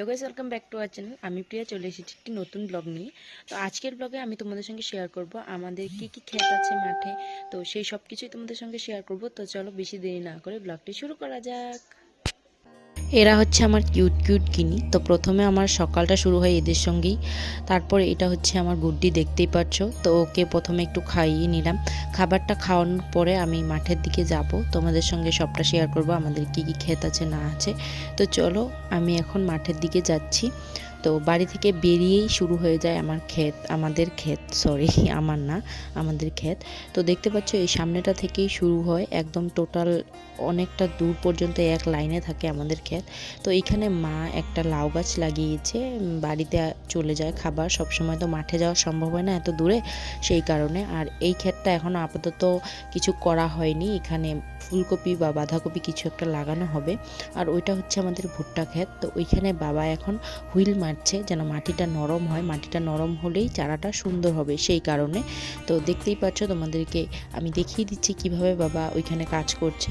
Hello guys welcome back to our channel আমি প্রিয়া, চলে এসেছি একটি নতুন ব্লগ নিয়ে। তো আজকের ব্লগে আমি তোমাদের সঙ্গে শেয়ার করব আমাদের কি কি ক্ষেত আছে মাঠে। তো সেই সব কিছুই তোমাদের সঙ্গে শেয়ার করব। তো চলো বেশি দেরি না করে ব্লগটি শুরু করা যাক। এরা হচ্ছে আমার কিউট কিউট গিনি তো প্রথমে আমার সকালটা শুরু হয় এদের সঙ্গেই। তারপরে এটা হচ্ছে আমার গুড্ডি, দেখতেই পাচ্ছ তো ওকে প্রথমে একটু খাইয়ে নিলাম। খাবারটা খাওয়ানোর পরে আমি মাঠের দিকে যাব। তোমাদের সঙ্গে সবটা শেয়ার করব, আমাদের কি কি ক্ষেত আছে, না আছে। তো চলো, আমি এখন মাঠের দিকে যাচ্ছি। তো বাড়ি থেকে বেরিয়েই শুরু হয়ে যায় আমার ক্ষেত, আমাদের ক্ষেত সরি আমার না, আমাদের ক্ষেত। তো দেখতে পাচ্ছ এই সামনেটা থেকেই শুরু হয়, একদম টোটাল অনেকটা দূর পর্যন্ত এক লাইনে থাকে আমাদের ক্ষেত। তো এইখানে মা একটা লাউ গাছ লাগিয়েছে বাড়িতে চলে যায় খাবার, সবসময় তো মাঠে যাওয়া সম্ভব হয় না এত দূরে সেই কারণে। আর এই ক্ষেতটা এখনও আপাতত কিছু করা হয়নি, এখানে ফুলকপি বা বাঁধাকপি কিছু একটা লাগানো হবে। আর ওইটা হচ্ছে আমাদের ভুট্টা ক্ষেত, তো ওইখানে বাবা এখন হুইল মারছে, যেন মাটিটা নরম হয়। মাটিটা নরম হলেই চারাটা সুন্দর হবে সেই কারণে। তো দেখতেই পাচ্ছ তোমাদেরকে, আমি দেখিয়ে দিচ্ছি কীভাবে বাবা ওইখানে কাজ করছে।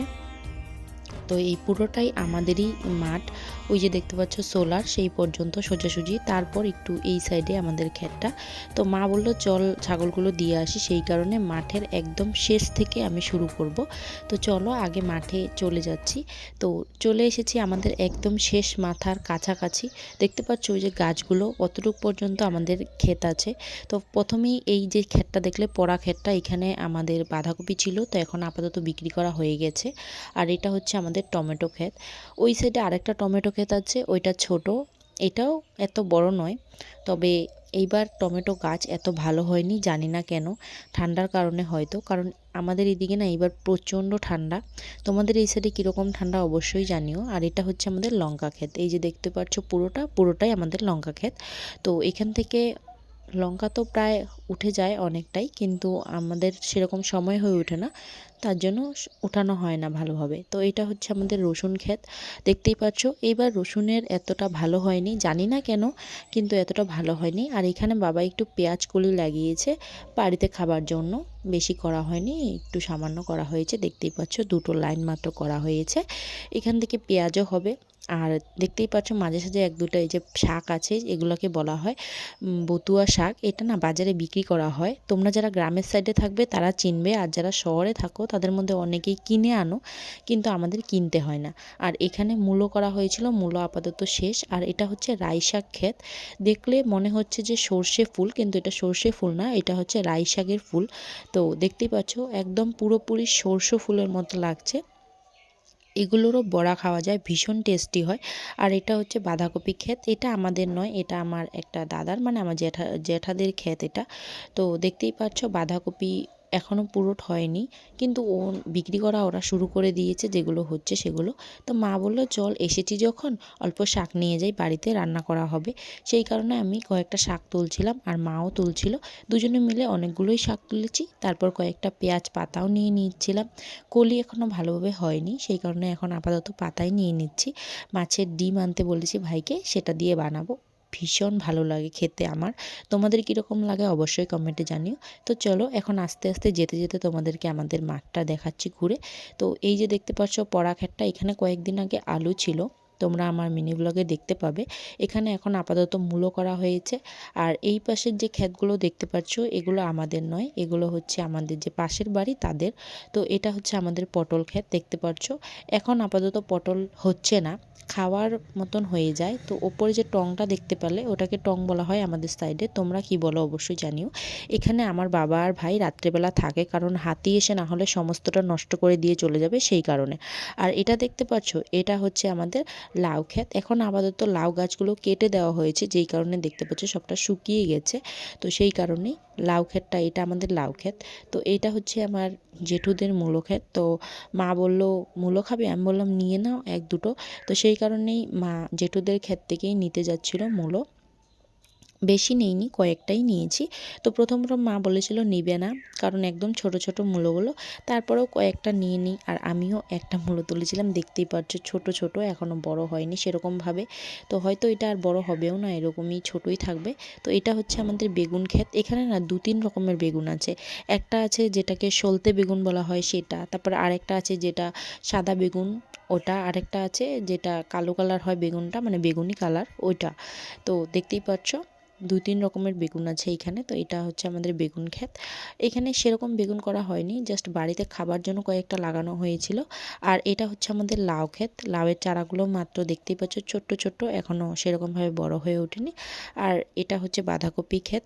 তো এই পুরোটাই আমাদেরই মাঠ। ওই যে দেখতে পাচ্ছ সোলার, সেই পর্যন্ত সোজাসুজি। তারপর একটু এই সাইডে আমাদের ক্ষেতটা। তো মা বলল, চল ছাগলগুলো দিয়ে আসি। সেই কারণে মাঠের একদম শেষ থেকে আমি শুরু করব। তো চলো, আগে মাঠে চলে যাচ্ছি। তো চলে এসেছি আমাদের একদম শেষ মাথার কাছাকাছি। দেখতে পাচ্ছ ওই যে গাছগুলো কতটুকু পর্যন্ত আমাদের ক্ষেত আছে। তো প্রথমেই এই যে ক্ষেতটা দেখলে, পড়া ক্ষেতটা, এখানে আমাদের বাঁধাকপি ছিল। তো এখন আপাতত বিক্রি করা হয়ে গেছে। আর এটা হচ্ছে আমাদের টমেটো ক্ষেত। ওই সাইডে আরেকটা টমেটো ক্ষেত আছে, ওইটা ছোট। এটাও এত বড় নয়, তবে এইবার টমেটো গাছ এত ভালো হয়নি, জানি না কেন। ঠান্ডার কারণে হয়তো, কারণ আমাদের এদিকে না এইবার প্রচণ্ড ঠান্ডা। তোমাদের এই সাইডে কীরকম ঠান্ডা অবশ্যই জানিও। আর এটা হচ্ছে আমাদের লঙ্কা ক্ষেত। এই যে দেখতে পাচ্ছ পুরোটা, পুরোটাই আমাদের লঙ্কা ক্ষেত। তো এখান থেকে লঙ্কা তো প্রায় উঠে যায় অনেকটাই, কিন্তু আমাদের সেরকম সময় হয়ে ওঠে না। তার জন্য উঠানো হয় না ভালোভাবে। তো এটা হচ্ছে আমাদের রসুন ক্ষেত। দেখতেই পাচ্ছ, এইবার রসুনের এতটা ভালো হয়নি, জানি না কেন, কিন্তু এতটা ভালো হয়নি। আর এখানে বাবা একটু পেঁয়াজ কলি লাগিয়েছে বাড়িতে খাবার জন্য। বেশি করা হয়নি, একটু সামান্য করা হয়েছে। দেখতেই পাচ্ছ, দুটো লাইন মাত্র করা হয়েছে। এখান থেকে পেঁয়াজও হবে। আর দেখতেই পাচ্ছ মাঝে সাঝে এক দুটো এই যে শাক আছে, এগুলোকে বলা হয় বতুয়া শাক। এটা না বাজারে বিক্রি করা হয়। তোমরা যারা গ্রামের সাইডে থাকবে তারা চিনবে, আর যারা শহরে থাকো তাদের মধ্যে অনেকেই কিনে আনো, কিন্তু আমাদের কিনতে হয় না। আর এখানে মূলো করা হয়েছিল, মূলো আপাতত শেষ। আর এটা হচ্ছে রাই শাক ক্ষেত। দেখলে মনে হচ্ছে যে সর্ষে ফুল, কিন্তু এটা সর্ষে ফুল না, এটা হচ্ছে রাই শাকের ফুল। তো দেখতেই পাচ্ছ, একদম পুরোপুরি সর্ষে ফুলের মতো লাগছে। এগুলোরও বড়া খাওয়া যায়, ভীষণ টেস্টি হয়। আর এটা হচ্ছে বাঁধাকপি ক্ষেত, এটা আমাদের নয়, এটা আমার একটা দাদার মানে আমার জ্যাঠা জ্যাঠাদের ক্ষেত এটা। তো দেখতেই পাচ্ছ বাঁধাকপি এখনও পুরোট হয়নি। কিন্তু ও বিক্রি করা ওরা শুরু করে দিয়েছে, যেগুলো হচ্ছে সেগুলো। তো মা বলল, চল, এসেছি যখন, অল্প শাক নিয়ে যাই, বাড়িতে রান্না করা হবে। সেই কারণে আমি কয়েকটা শাক তুলছিলাম, আর মাও তুলছিল। দুজনে মিলে অনেকগুলোই শাক তুলেছি, তারপর কয়েকটা পেঁয়াজ পাতাও নিয়ে নিচ্ছিলাম। কলি এখনও ভালোভাবে হয়নি, সেই কারণে এখন আপাতত পাতাই নিয়ে নিচ্ছি। মাছের ডিম আনতে বলেছি ভাইকে, সেটা দিয়ে বানাবো। ভীষণ ভালো লাগে খেতে আমার। তোমাদের কীরকম লাগে অবশ্যই কমেন্টে জানিও। তো চলো এখন আস্তে আস্তে যেতে যেতে তোমাদেরকে আমাদের মাঠটা দেখাচ্ছি ঘুরে। তো এই যে দেখতে পাচ্ছ ক্ষেতটা এখানে কয়েকদিন আগে আলু ছিল। তোমরা আমার মিনি ব্লগে দেখতে পাবে। এখানে এখন আপাতত মূলো করা হয়েছে। আর এই পাশের যে ক্ষেতগুলো দেখতে পাচ্ছ, এগুলো আমাদের নয়। এগুলো হচ্ছে আমাদের যে পাশের বাড়ি, তাদের। তো এটা হচ্ছে আমাদের পটল ক্ষেত দেখতে পাচ্ছ। এখন আপাতত পটল হচ্ছে না। খাওয়ার মতন হয়ে যায়। তো ওপরে যে টংটা দেখতে পেলে, ওটাকে টং বলা হয় আমাদের সাইডে। তোমরা কি বলো অবশ্যই জানিও। এখানে আমার বাবা আর ভাই রাত্রেবেলা থাকে, কারণ হাতি এসে না হলে সমস্তটা নষ্ট করে দিয়ে চলে যাবে সেই কারণে। আর এটা দেখতে পাচ্ছ, এটা হচ্ছে আমাদের লাউ ক্ষেত। এখন আপাতত লাউ গাছগুলো কেটে দেওয়া হয়েছে, যেই কারণে দেখতে পাচ্ছ সবটা শুকিয়ে গেছে। তো সেই কারণেই লাউ ক্ষেতটা, এটা আমাদের লাউ ক্ষেত। তো এটা হচ্ছে আমার জেঠুদের মূলো ক্ষেত। তো মা বলল, মূলো খাবে? আমি বললাম, নিয়ে নাও এক দুটো। তো সেই কারণেই মা জেঠুদের ক্ষেত থেকেই নিতে যাচ্ছিল মূলো। বেশি নেইনি, কয়েকটাই নিয়েছি। তো প্রথম প্রথম মা বলেছিল, নিবে না। কারণ একদম ছোট ছোট মূলোগুলো। তারপরেও কয়েকটা নিয়ে নিই আর আমিও একটা মূলো তুলেছিলাম। দেখতেই পাচ্ছ, ছোট ছোট এখনও বড় হয়নি সেরকমভাবে। তো হয়তো এটা আর বড় হবেও না, এরকমই ছোটই থাকবে। তো এটা হচ্ছে আমাদের বেগুন ক্ষেত। এখানে না দু তিন রকমের বেগুন আছে। একটা আছে যেটাকে সলতে বেগুন বলা হয় সেটা, তারপরে আরেকটা আছে যেটা সাদা বেগুন, ওটা। আরেকটা আছে যেটা কালো কালার হয় বেগুনটা মানে বেগুনি কালার, ওইটা। তো দেখতেই পাচ্ছ। দুই তিন রকমের বেগুন আছে এখানে। তো এটা হচ্ছে আমাদের বেগুন ক্ষেত। এখানে সেরকম বেগুন করা হয়নি জাস্ট বাড়িতে খাবার জন্য কয়েকটা লাগানো হয়েছিল। আর এটা হচ্ছে আমাদের লাউ ক্ষেত। লাউয়ের চারাগুলো মাত্র দেখতেই পাচ্ছ, ছোট্ট ছোট্ট এখনও সেরকমভাবে বড় হয়ে ওঠেনি। আর এটা হচ্ছে বাঁধাকপি ক্ষেত।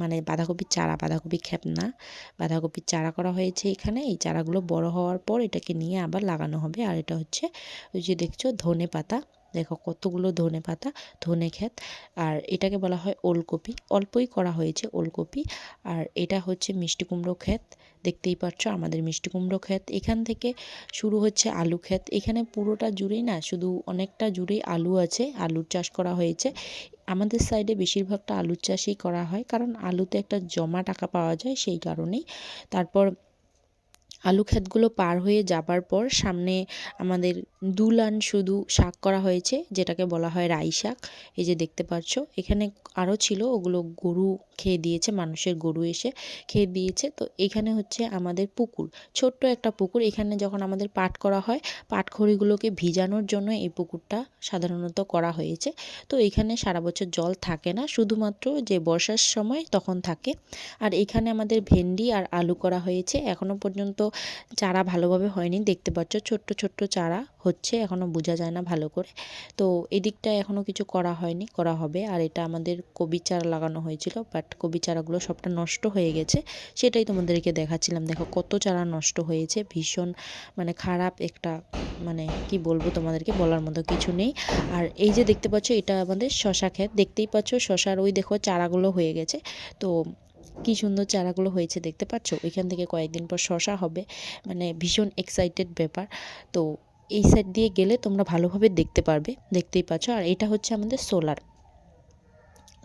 মানে বাঁধাকপির চারা, বাঁধাকপি ক্ষেত না। বাঁধাকপির চারা করা হয়েছে এখানে। এই চারাগুলো বড় হওয়ার পর এটাকে নিয়ে আবার লাগানো হবে। আর এটা হচ্ছে ওই যে দেখছ ধনে পাতা দেখো কতগুলো ধনে পাতা, ধনে ক্ষেত, আর এটাকে বলা হয় ওলকপি। অল্পই করা হয়েছে ওলকপি, আর এটা হচ্ছে মিষ্টি কুমড়ো ক্ষেত। দেখতেই পাচ্ছ আমাদের মিষ্টি কুমড়ো ক্ষেত। এখান থেকে শুরু হচ্ছে আলু ক্ষেত। এখানে পুরোটা জুড়েই না, শুধু অনেকটা জুড়েই আলু আছে, আলুর চাষ করা হয়েছে। আমাদের সাইডে বেশিরভাগটা আলুর চাষই করা হয়, কারণ আলুতে একটা জমা টাকা পাওয়া যায় সেই কারণেই। তারপর আলু ক্ষেতগুলো পার হয়ে যাবার পর সামনে আমাদের দু লান শুধু শাক করা হয়েছে, যেটাকে বলা হয় রাই শাক। এই যে দেখতে পাচ্ছ, এখানে আরও ছিল, ওগুলো গরু খেয়ে দিয়েছে, মানুষের গরু এসে খেয়ে দিয়েছে। তো এখানে হচ্ছে আমাদের পুকুর, ছোট্ট একটা পুকুর। এখানে যখন আমাদের পাট করা হয়, পাটখড়িগুলোকে ভিজানোর জন্য এই পুকুরটা সাধারণত করা হয়েছে। তো এখানে সারা বছর জল থাকে না, শুধুমাত্র যে বর্ষার সময় তখন থাকে। আর এখানে আমাদের ভেন্ডি আর আলু করা হয়েছে। এখনও পর্যন্ত চারা ভালোভাবে হয়নি। দেখতে পাচ্ছ ছোট্ট ছোট্ট চারা হচ্ছে এখনও বোঝা যায় না ভালো করে। তো এদিকটায় এখনও কিছু করা হয়নি, করা হবে। আর এটা আমাদের কবি চারা লাগানো হয়েছিল বাট কবি চারাগুলো সবটা নষ্ট হয়ে গেছে। সেটাই তোমাদেরকে দেখাচ্ছিলাম। দেখো কত চারা নষ্ট হয়েছে, ভীষণ মানে খারাপ একটা মানে কি বলব তোমাদেরকে বলার মতো কিছু নেই। আর এই যে দেখতে পাচ্ছ, এটা আমাদের শশা ক্ষেত। দেখতেই পাচ্ছ শশার ওই দেখো চারাগুলো হয়ে গেছে। তো কি সুন্দর চারাগুলো হয়েছে দেখতে পাচ্ছ? এখান থেকে কয়েকদিন পর শশা হবে। মানে ভীষণ এক্সাইটেড ব্যাপার। তো এই সাইড দিয়ে গেলে তোমরা ভালোভাবে দেখতে পারবে। দেখতেই পাচ্ছ। আর এটা হচ্ছে আমাদের সোলার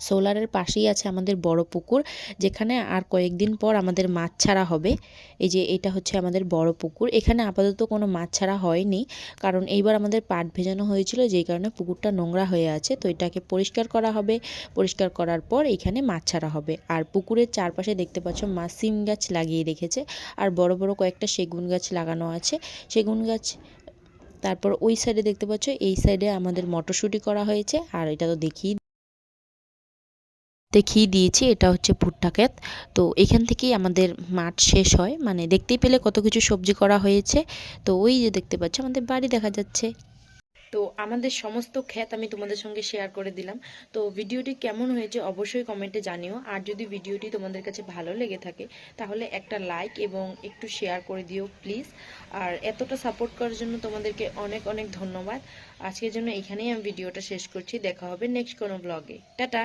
সোলারের পাশেই আছে আমাদের বড় পুকুর, যেখানে আর কয়েকদিন পর আমাদের মাছ ছাড়া হবে। এই যে এটা হচ্ছে আমাদের বড় পুকুর। এখানে আপাতত কোনো মাছ ছাড়া হয়নি, কারণ এইবার আমাদের পাট ভেজানো হয়েছিল, যেই কারণে পুকুরটা নোংরা হয়ে আছে। তো এটাকে পরিষ্কার করা হবে। পরিষ্কার করার পর এখানে মাছ ছাড়া হবে। আর পুকুরের চারপাশে দেখতে পাচ্ছ মা সিম গাছ লাগিয়ে রেখেছে। আর বড় বড় কয়েকটা সেগুন গাছ লাগানো আছে। সেগুন গাছ তারপর ওই সাইডে দেখতে পাচ্ছ, এই সাইডে আমাদের মটরশুঁটি করা হয়েছে। আর এটা তো দেখি দেখিয়ে দিয়েছি, এটা হচ্ছে ভুট্টা ক্ষেত। তো এখান থেকেই আমাদের মাঠ শেষ হয়। মানে দেখতেই পেলে কত কিছু সবজি করা হয়েছে। তো ওই যে দেখতে পাচ্ছ, আমাদের বাড়ি দেখা যাচ্ছে। তো আমাদের সমস্ত খ্যাত আমি তোমাদের সঙ্গে শেয়ার করে দিলাম। তো ভিডিওটি কেমন হয়েছে অবশ্যই কমেন্টে জানিও। আর যদি ভিডিওটি তোমাদের কাছে ভালো লেগে থাকে, তাহলে একটা লাইক এবং একটু শেয়ার করে দিও প্লিজ আর এতটা সাপোর্ট করার জন্য তোমাদেরকে অনেক অনেক ধন্যবাদ। আজকের জন্য এখানেই আমি ভিডিওটা শেষ করছি। দেখা হবে নেক্সট কোনো ব্লগে টাটা!